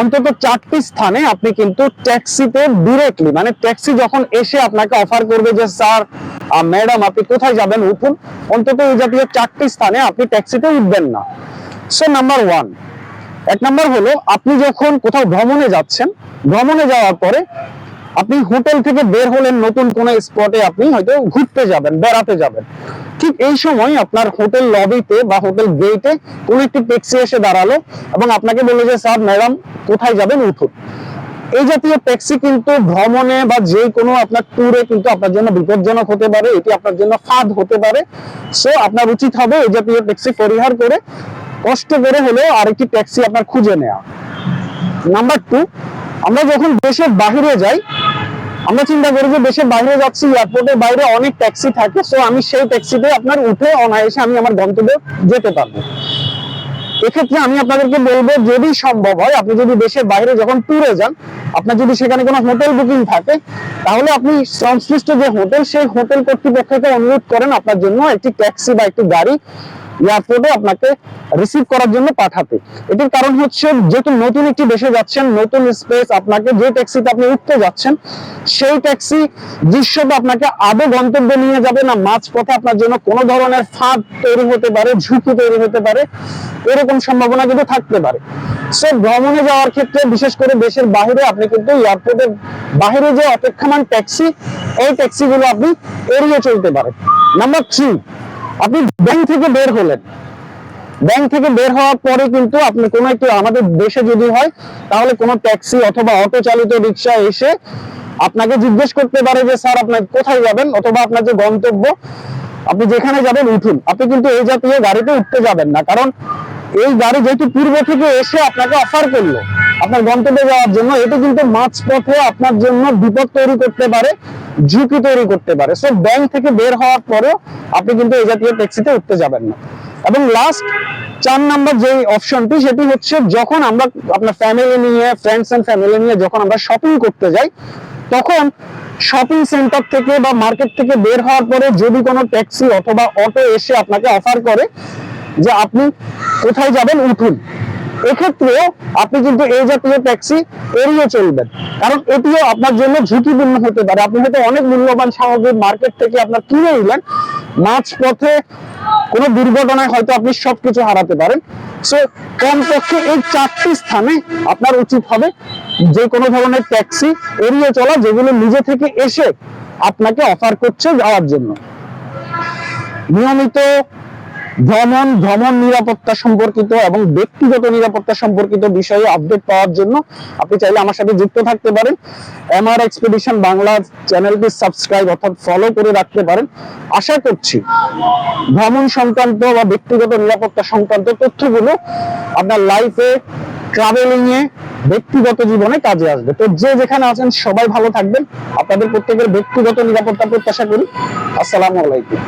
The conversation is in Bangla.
অন্তত চারটি স্থানে আপনি কিন্তু ট্যাক্সিতে ডিরেক্টলি মানে ট্যাক্সি যখন এসে আপনাকে অফার করবে যে, স্যার ম্যাডাম আপনি কোথায় যাবেন? উঠুন। অন্তত এই জাতীয় চারটি স্থানে আপনি ট্যাক্সিতে উঠবেন না। সো নাম্বার ওয়ান এক নাম্বার হলো, আপনি যখন কোথাও ভ্রমণে যাচ্ছেন, ভ্রমণে যাওয়ার পরে আপনি হোটেল থেকে বের হলেন নতুন কোন স্পটে আপনি হয়তো ঘুরতে যাবেন, বেড়াতে যাবেন। ঠিক এই সময় আপনার হোটেল লবিতে বা হোটেল গেটে কোন একটি ট্যাক্সি এসে দাঁড়াল এবং আপনাকে বলল যে, স্যার, ম্যাডাম, কোথায় যাবেন? উঠুন। এই জাতীয় ট্যাক্সি কিন্তু ভ্রমণে বা যে কোনো আপনার ট্যুরে কিন্তু আপনার জন্য বিপজ্জনক হতে পারে, এটি আপনার জন্য ফাঁদ হতে পারে। সো আপনার উচিত হবে এই জাতীয় ট্যাক্সি পরিহার করে কষ্ট করে হলেও আরেকটি ট্যাক্সি আপনার খুঁজে নেওয়া। নাম্বার টু আমরা যখন দেশের বাহিরে যাই আমরা চিন্তা করি যে দেশের বাইরে যাচ্ছি এয়ারপোর্টের বাইরে অনেক ট্যাক্সি থাকে সো আমি সেই ট্যাক্সিতে আপনার উঠে অনায়াসে আমি আমার গন্তব্যে যেতে পারব। এক্ষেত্রে আমি আপনাদেরকে বলব, যদি সম্ভব হয়, আপনি যদি দেশের বাইরে যখন ট্যুরে যান, আপনার যদি সেখানে কোনো হোটেল বুকিং থাকে, তাহলে আপনি সংশ্লিষ্ট যে হোটেল সেই হোটেল কর্তৃপক্ষকে অনুরোধ করেন আপনার জন্য একটি ট্যাক্সি বা একটি গাড়ি এয়ারপোর্টে আপনাকে রিসিভ করার জন্য পাঠাতে এটির কারণ হচ্ছে যেহেতু নতুন একটি দেশে যাচ্ছেন, নতুন স্পেস আপনাকে যে ট্যাক্সিতে আপনি উঠতে যাচ্ছেন, সেই ট্যাক্সি দৃশ্যটা আপনাকে আদৌ গন্তব্যে নিয়ে যাবে না মাঝ পথে আপনার জন্য কোনো ধরনের ফাঁদ তৈরি হতে পারে, ঝুঁকি তৈরি হতে পারে, এরকম সম্ভাবনা কিন্তু থাকতে পারে। সো ভ্রমণে যাওয়ার ক্ষেত্রে বিশেষ করে দেশের বাইরে আপনি কিন্তু এয়ারপোর্টের বাইরে যে অপেক্ষমান ট্যাক্সি এই ট্যাক্সিগুলো আপনি এড়িয়ে চলতে পারেন। নাম্বার থ্রি আপনি ব্যাংক থেকে বের হলেন। ব্যাংক থেকে বের হওয়ার পরে কিন্তু আপনি কোনো একটি আমাদের দেশে যদি হয়, তাহলে কোনো ট্যাক্সি অথবা অটো চালিত রিক্সা এসে আপনাকে জিজ্ঞেস করতে পারে যে, স্যার, আপনি কোথায় যাবেন? অথবা আপনার যে গন্তব্য, আপনি যেখানে যাবেন উঠুন। আপনি কিন্তু এই জাতীয় গাড়িতে উঠতে যাবেন না। কারণ এই গাড়ি যেহেতু পূর্ব থেকে এসে আপনাকে অফার করল, আপনার গন্তব্যে যাওয়ার জন্য, এটি কিন্তু মাঝ পথে আপনার জন্য বিপদ তৈরি করতে পারে। ঝুঁকি তৈরি করতে পারে। সো ব্যাংক থেকে বের হওয়ার পরেও আপনি কিন্তু এই জাতীয় ট্যাক্সিতে উঠতে যাবেন না। এবং লাস্ট চার নাম্বার যে অপশনটি সেটি হচ্ছে যখন আমরা আপনার ফ্যামিলি নিয়ে ফ্রেন্ডস এন্ড ফ্যামিলি নিয়ে যখন আমরা শপিং করতে যাই, তখন শপিং সেন্টার থেকে বা মার্কেট থেকে বের হওয়ার পরে যদি কোনো ট্যাক্সি অথবা অটো এসে আপনাকে অফার করে যে আপনি কোথায় যাবেন, উঠুন। এক্ষেত্রেও আপনি কিন্তু এই জাতীয় ট্যাক্সি এড়িয়ে চলবেন। কারণ এটিও আপনার জন্য ঝুঁকিপূর্ণ হতে পারে। আপনি হয়তো অনেক মূল্যবান সামগ্রী মার্কেট থেকে আপনার কিনে নিলেন মাঝ পথে কোনো দুর্ঘটনায় হয়তো আপনি সবকিছু হারাতে পারেন। সো কমপক্ষে এই চারটি স্থানে আপনার উচিত হবে যে কোনো ধরনের ট্যাক্সি এড়িয়ে চলা যেগুলো নিজে থেকে এসে আপনাকে অফার করছে যাওয়ার জন্য। নিয়মিত ভ্রমণ ভ্রমণ নিরাপত্তা সম্পর্কিত এবং ব্যক্তিগত নিরাপত্তা সম্পর্কিত বিষয়ে আপডেট পাওয়ার জন্য আপনি চাইলে আমার সাথে যুক্ত থাকতে পারেন। এমআর এক্সপিডিশন বাংলা চ্যানেলটি সাবস্ক্রাইব অর্থাৎ ফলো করে রাখতে পারেন। আশা করছি ভ্রমণ সংক্রান্ত বা ব্যক্তিগত নিরাপত্তা সংক্রান্ত তথ্যগুলো আপনার লাইফে ট্রাভেলিং এ, ব্যক্তিগত জীবনে কাজে আসবে। তো যে যেখানে আছেন সবাই ভালো থাকবেন। আপনাদের প্রত্যেকের ব্যক্তিগত নিরাপত্তা প্রত্যাশা করি। আসসালামু আলাইকুম।